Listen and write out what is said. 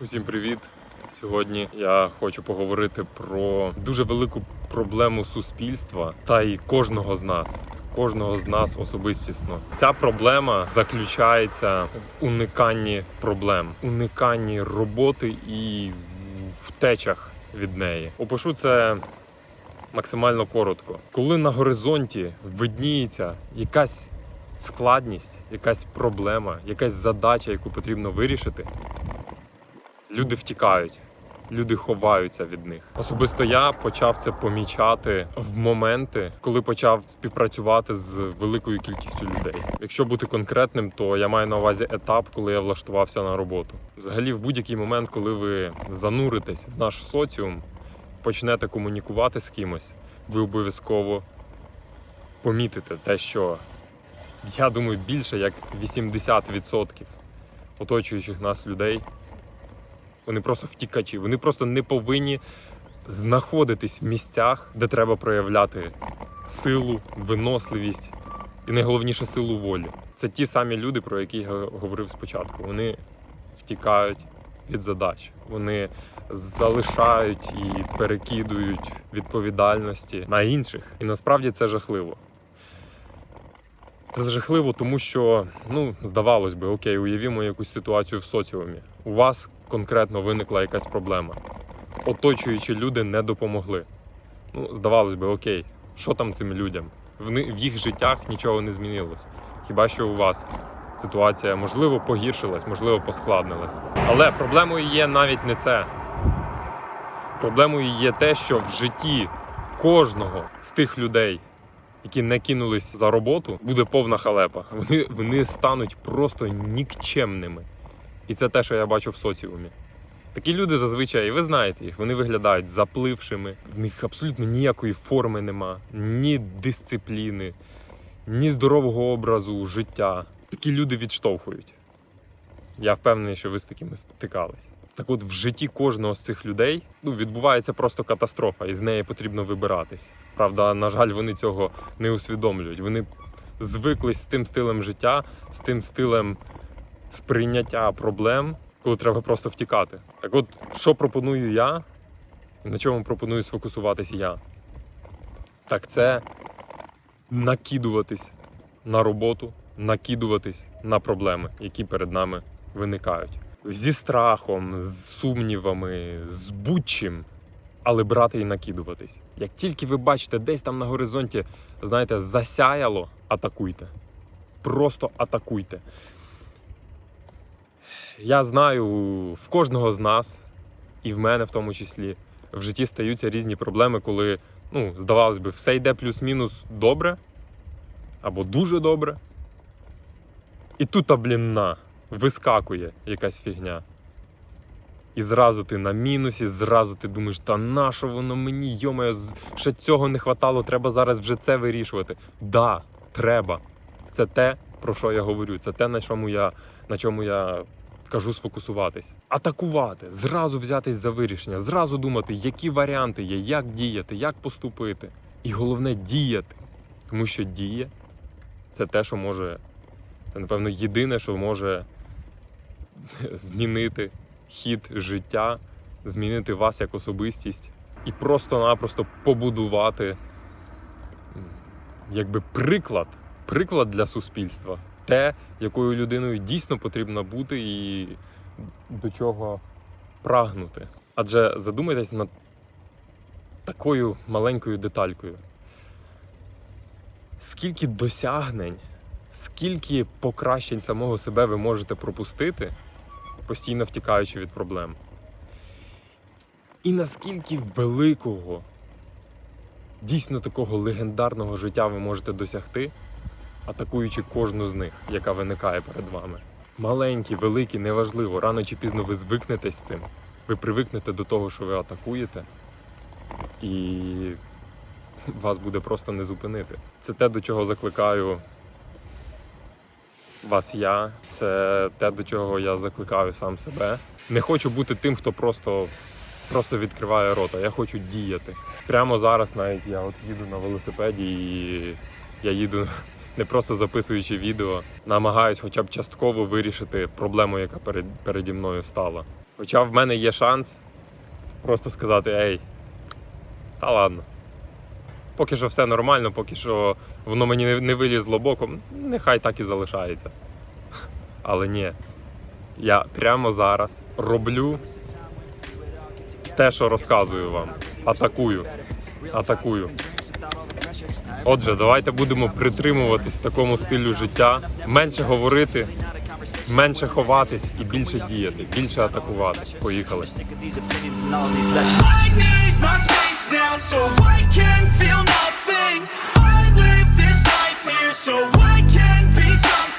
Усім привіт! Сьогодні я хочу поговорити про дуже велику проблему суспільства та й кожного з нас. Кожного з нас особистісно. Ця проблема заключається в униканні проблем, униканні роботи і втечах від неї. Опишу це максимально коротко. Коли на горизонті видніється якась складність, якась проблема, якась задача, яку потрібно вирішити, люди втікають. Люди ховаються від них. Особисто я почав це помічати в моменти, коли почав співпрацювати з великою кількістю людей. Якщо бути конкретним, то я маю на увазі етап, коли я влаштувався на роботу. Взагалі, в будь-який момент, коли ви зануритесь в наш соціум, почнете комунікувати з кимось, ви обов'язково помітите те, що я думаю, більше як 80% оточуючих нас людей вони просто втікачі. Вони просто не повинні знаходитись в місцях, де треба проявляти силу, виносливість і найголовніше силу волі. Це ті самі люди, про які я говорив спочатку. Вони втікають від задач. Вони залишають і перекидують відповідальності на інших. І насправді це жахливо. Це жахливо, тому що, ну, здавалось би, окей, уявімо якусь ситуацію в соціумі. У вас конкретно виникла якась проблема. Оточуючі люди не допомогли. Ну, здавалось би, окей, що там цим людям? В їх життях нічого не змінилось. Хіба що у вас ситуація, можливо, погіршилась, можливо, поскладнилась. Але проблемою є навіть не це. Проблемою є те, що в житті кожного з тих людей, які не кинулись за роботу, буде повна халепа. Вони, вони стануть просто нікчемними. І це те, що я бачу в соціумі. Такі люди зазвичай, ви знаєте їх, вони виглядають заплившими, в них абсолютно ніякої форми нема, ні дисципліни, ні здорового образу життя. Такі люди відштовхують. Я впевнений, що ви з такими стикались. Так от в житті кожного з цих людей ну, відбувається просто катастрофа, і з неї потрібно вибиратись. Правда, на жаль, вони цього не усвідомлюють. Вони звиклись з тим стилем життя, з тим стилем сприйняття проблем, коли треба просто втікати. Так от, що пропоную я, і на чому пропоную сфокусуватись я? Так це накидуватись на роботу, накидуватись на проблеми, які перед нами виникають. Зі страхом, з сумнівами, з будь-чим, але брати і накидуватись. Як тільки ви бачите десь там на горизонті, знаєте, засяяло, атакуйте. Просто атакуйте. Я знаю, в кожного з нас, і в мене в тому числі, в житті стаються різні проблеми, коли, ну, здавалось би, все йде плюс-мінус добре або дуже добре. І тут, а, блін, на, вискакує якась фігня. І зразу ти на мінусі, зразу ти думаєш, та на що воно мені, йомаю, ще цього не хватало, треба зараз вже це вирішувати. Да, треба. Це те, про що я говорю, це те, на чому я, на чому я кажу сфокусуватись. Атакувати, зразу взятись за вирішення, зразу думати, які варіанти є, як діяти, як поступити. І головне діяти. Тому що дія це те, що може, це, напевно, єдине, що може змінити хід життя, змінити вас як особистість і просто-напросто побудувати якби приклад, приклад для суспільства. Те, якою людиною дійсно потрібно бути і до чого прагнути. Адже задумайтесь над такою маленькою деталькою. Скільки досягнень, скільки покращень самого себе ви можете пропустити, постійно втікаючи від проблем. І наскільки великого, дійсно такого легендарного життя ви можете досягти, атакуючи кожну з них, яка виникає перед вами. Маленькі, великі, неважливо, рано чи пізно ви звикнете з цим. Ви привикнете до того, що ви атакуєте, і вас буде просто не зупинити. Це те, до чого закликаю вас я. Це те, до чого я закликаю сам себе. Не хочу бути тим, хто просто, просто відкриває рота. Я хочу діяти. Прямо зараз навіть я от їду на велосипеді і я їду не просто записуючи відео, намагаюсь хоча б частково вирішити проблему, яка перед, переді мною стала. Хоча в мене є шанс просто сказати: ей, та ладно. Поки що все нормально, поки що воно мені не- вилізло боком, нехай так і залишається. Але ні, я прямо зараз роблю те, що розказую вам. Атакую. Атакую. Отже, давайте будемо притримуватись такому стилю життя, менше говорити, менше ховатись і більше діяти, більше атакувати. Поїхали. So I can be something